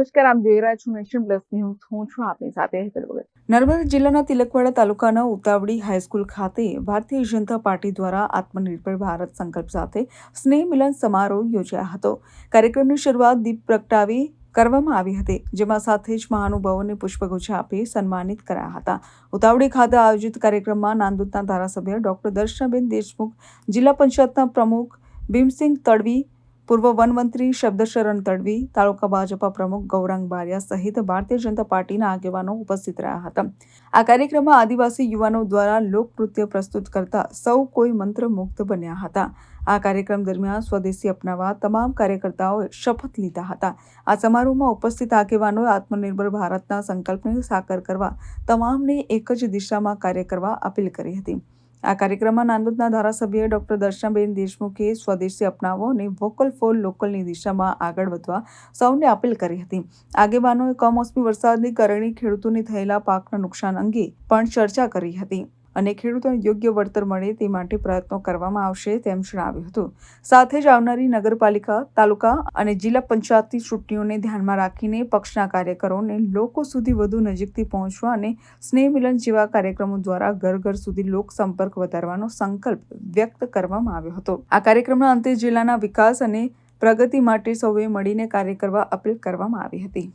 નમસ્કાર આપ જોઈ રહ્યા છો નેશન પ્લસ ન્યૂઝ. હું છું આપની સાથે હેતલ વગર નર્મદા જિલ્લાના તિલકવાડા તાલુકાના ઉતાવળી હાઈસ્કૂલ ખાતે ભારતીય જનતા પાર્ટી દ્વારા આત્મનિર્ભર ભારત સંકલ્પ સાથે સ્નેહ મિલન સમારોહ યોજાયો હતો. કાર્યક્રમની શરૂઆત દીપ પ્રગટાવી કરવામાં આવી હતી, જેમાં સાથે જ મહાનુભાવોને પુષ્પગુચ્છ આપી સન્માનિત કરાયા હતા. ઉતાવળી ખાતે આયોજિત કાર્યક્રમમાં નાંદોદના ધારાસભ્ય ડોક્ટર દર્શનાબેન દેશમુખ, જિલ્લા પંચાયતના પ્રમુખ ભીમસિંહ તડવી પૂર્વ વનમંત્રી શબ્દશરણ તડવી, તાલુકા ભાજપા પ્રમુખ ગૌરાંગ બારિયા સહિત ભારતીય જનતા પાર્ટીના આગેવાનો ઉપસ્થિત રહ્યા હતા. આ કાર્યક્રમમાં આદિવાસી યુવાનો દ્વારા લોકનૃત્ય પ્રસ્તુત કરતા સૌ કોઈ મંત્રમુગ્ધ બન્યા હતા. આ કાર્યક્રમ દરમિયાન સ્વદેશી અપનાવવા તમામ કાર્યકર્તાઓએ શપથ લીધા હતા. આ સમારોહમાં ઉપસ્થિત આગેવાનોએ આત્મનિર્ભર ભારતના સંકલ્પને સાકાર કરવા, તમામને એક જ દિશામાં કાર્ય કરવા અપીલ કરી હતી. આ કાર્યક્રમમાં નાંદોદના ધારાસભ્ય ડોક્ટર દર્શનાબેન દેશમુખે સ્વદેશી અપનાવો અને વોકલ ફોર લોકલની દિશામાં આગળ વધવા સૌને અપીલ કરી હતી. આગેવાનોએ કમોસમી વરસાદની કારણે ખેડૂતોને થયેલા પાકના નુકસાન અંગે પણ ચર્ચા કરી હતી. અને ખેડૂતોને યોગ્ય વળતર મળે તે માટે પ્રયત્નો કરવામાં આવશે તેમ જણાવ્યું હતું. સાથે જ આવનારી નગરપાલિકા, તાલુકા અને જિલ્લા પંચાયતની ચૂંટણીઓને ધ્યાનમાં રાખીને પક્ષના કાર્યકરોને લોકો સુધી વધુ નજીકથી પહોંચવા અને સ્નેહ જેવા કાર્યક્રમો દ્વારા ઘર ઘર સુધી લોકસંપર્ક વધારવાનો સંકલ્પ વ્યક્ત કરવામાં આવ્યો હતો. આ કાર્યક્રમના અંતે જિલ્લાના વિકાસ અને પ્રગતિ માટે સૌએ મળીને કાર્ય કરવા અપીલ કરવામાં આવી હતી.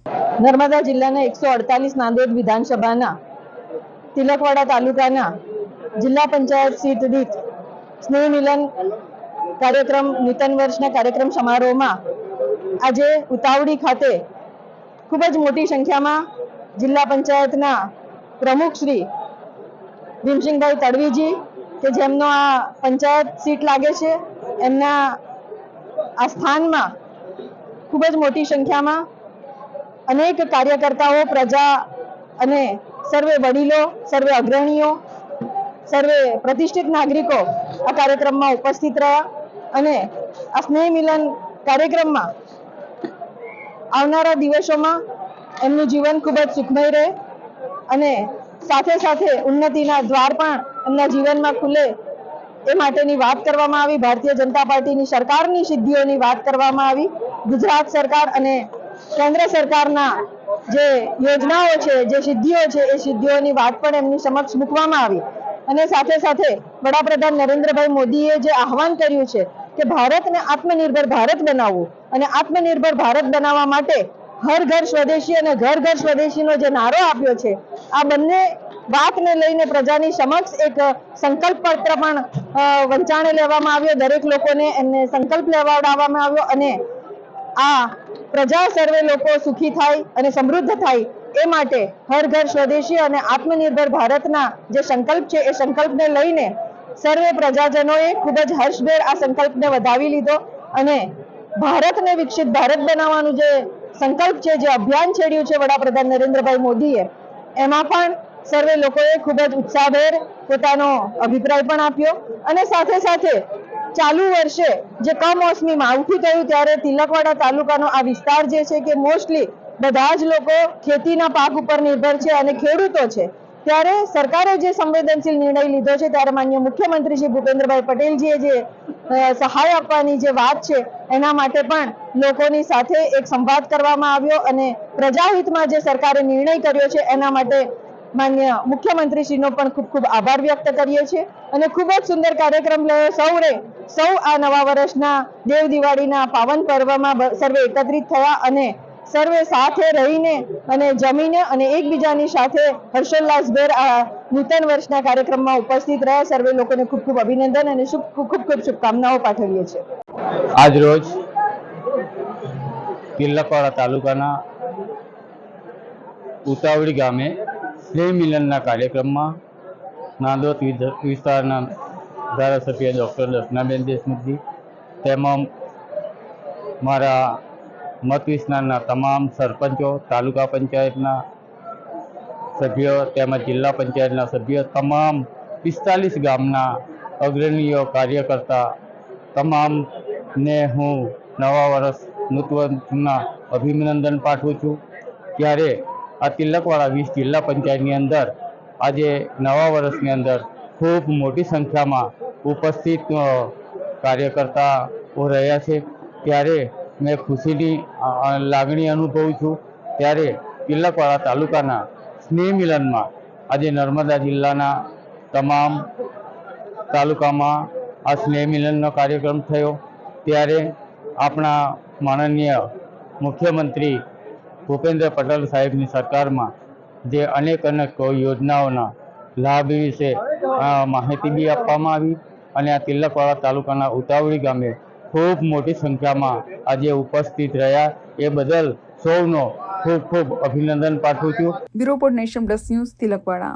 નર્મદા જિલ્લાના એકસો અડતાલીસ નાંદેડ વિધાનસભાના તિલકવાડા તાલુકાના જિલ્લા પંચાયત સીટ દીઠ સ્નેહ મિલન કાર્યક્રમ, નૂતન વર્ષના કાર્યક્રમ સમારોહમાં આજે ઉતાવળી ખાતે ખૂબ જ મોટી સંખ્યામાં જિલ્લા પંચાયતના પ્રમુખ શ્રી ભીમસિંહભાઈ તડવીજી કે જેમનો આ પંચાયત સીટ લાગે છે, એમના આ સ્થાનમાં ખૂબ જ મોટી સંખ્યામાં અનેક કાર્યકર્તાઓ, પ્રજા અને સર્વે વડીલો, સર્વે અગ્રણીઓ, સર્વે પ્રતિષ્ઠિત નાગરિકો આ કાર્યક્રમમાં ઉપસ્થિત રહ્યા અને આ સ્નેહ મિલન કાર્યક્રમમાં આવનારા દિવસોમાં એમનું જીવન ખૂબ જ સુખમય રહે અને સાથે સાથે ઉન્નતિના દ્વાર પણ એમના જીવનમાં ખુલે એ માટેની વાત કરવામાં આવી. ભારતીય જનતા પાર્ટીની સરકારની સિદ્ધિઓની વાત કરવામાં આવી. ગુજરાત સરકાર અને કેન્દ્ર સરકારના જે યોજનાઓ છે, જે સિદ્ધિઓ છે, એ સિદ્ધિઓની વાત પણ એમની સમક્ષ મૂકવામાં આવી. અને સાથે સાથે વડાપ્રધાન નરેન્દ્રભાઈ મોદીએ જે આહવાન કર્યું છે કે ભારતને આત્મનિર્ભર ભારત બનાવવું અને આત્મનિર્ભર ભારત બનાવવા માટે હર ઘર સ્વદેશી અને ઘર ઘર સ્વદેશીનો જે નારો આપ્યો છે, આ બંને વાતને લઈને પ્રજાની સમક્ષ એક સંકલ્પ પત્ર પણ વંચાણે લેવામાં આવ્યો. દરેક લોકોને એમને સંકલ્પ લેવાડાવવામાં આવ્યો અને આ પ્રજા સર્વે લોકો સુખી થાય અને સમૃદ્ધ થાય એ માટે હર ઘર સ્વદેશી અને આત્મનિર્ભર ભારતના જે સંકલ્પ છે એ સંકલ્પને લઈને સર્વે પ્રજાજનોએ ખૂબ જ હર્ષભેર આ સંકલ્પને વધાવી લીધો અને ભારતને વિકસિત ભારત બનાવવાનું જે સંકલ્પ છે, જે અભિયાન છેડ્યું છે વડાપ્રધાન નરેન્દ્રભાઈ મોદીએ, એમાં પણ સર્વે લોકોએ ખૂબ જ ઉત્સાહભેર પોતાનો અભિપ્રાય પણ આપ્યો અને સાથે સાથે ચાલુ વર્ષે જે કમોસમી માવઠું થયું ત્યારે તિલકવાડા તાલુકાનો આ વિસ્તાર જે છે કે મોસ્ટલી બધા જ લોકો ખેતીના પાક ઉપર નિર્ભર છે અને ખેડૂતો છે. ત્યારે સરકારે જે સંવેદનશીલ નિર્ણય લીધો છે ત્યારે માન્ય મુખ્યમંત્રી શ્રી ભૂપેન્દ્રભાઈ પટેલજીએ જે સહાય આપવાની જે વાત છે એના માટે પણ લોકોની સાથે એક સંવાદ કરવામાં આવ્યો અને પ્રજાહિતમાં જે સરકારે નિર્ણય કર્યો છે એના માટે માન્ય મુખ્યમંત્રીશ્રીનો પણ ખૂબ ખૂબ આભાર વ્યક્ત કરીએ છીએ અને ખૂબ જ સુંદર કાર્યક્રમ લયો સૌરે સૌ આ નવા વર્ષના દેવ દિવાળીના પાવન પર્વમાં સર્વે એકત્રિત થયા અને સર્વે સાથે રહીને અને જમીને અને એકબીજાની સાથે હર્ષોલ્લાસભેર આ નૂતન વર્ષના કાર્યક્રમમાં ઉપસ્થિત રહ્યા. સર્વે લોકોને ખૂબ ખૂબ અભિનંદન અને ખૂબ ખૂબ શુભકામનાઓ પાઠવીએ છીએ. આજ રોજ તિલકવાડા તાલુકાના ઉતાવળી ગામે સ્નેહ મિલનના કાર્યક્રમમાં નાંદોદ વિસ્તારના ધારાસભ્ય ડૉક્ટર દર્શનાબેન દેશમુખજી તેમાં મારા મત વિસ્તારના તમામ સરપંચો, તાલુકા પંચાયતના સભ્યો તેમજ જિલ્લા પંચાયતના સભ્યો, તમામ પિસ્તાલીસ ગામના અગ્રણીઓ, કાર્યકર્તા, તમામને હું નવા વર્ષ નૂતનના અભિનંદન પાઠવું છું. ત્યારે આ તિલકવાળા વીસ જિલ્લા પંચાયતની અંદર આજે નવા વર્ષની અંદર ખૂબ મોટી સંખ્યામાં ઉપસ્થિત કાર્યકર્તાઓ રહ્યા છે. ત્યારે મેં ખુશીની લાગણી અનુભવું છું. ત્યારે તિલકવાડા તાલુકાના સ્નેહ મિલનમાં આજે નર્મદા જિલ્લાના તમામ તાલુકામાં આ સ્નેહ મિલનનો કાર્યક્રમ થયો. ત્યારે આપણા માનનીય મુખ્યમંત્રી ભૂપેન્દ્ર પટેલ સાહેબની સરકારમાં જે અનેક અનેક યોજનાઓના લાભ વિશે માહિતી બી આપવામાં આવી અને આ તિલકવાડા તાલુકાના ઉતાવળી ગામે ખૂબ મોટી સંખ્યામાં આજે ઉપસ્થિત રહ્યા. એ બદલ સૌનો ખૂબ ખૂબ અભિનંદન પાઠવું છું. Bureau Nation Plus News Tilakwada.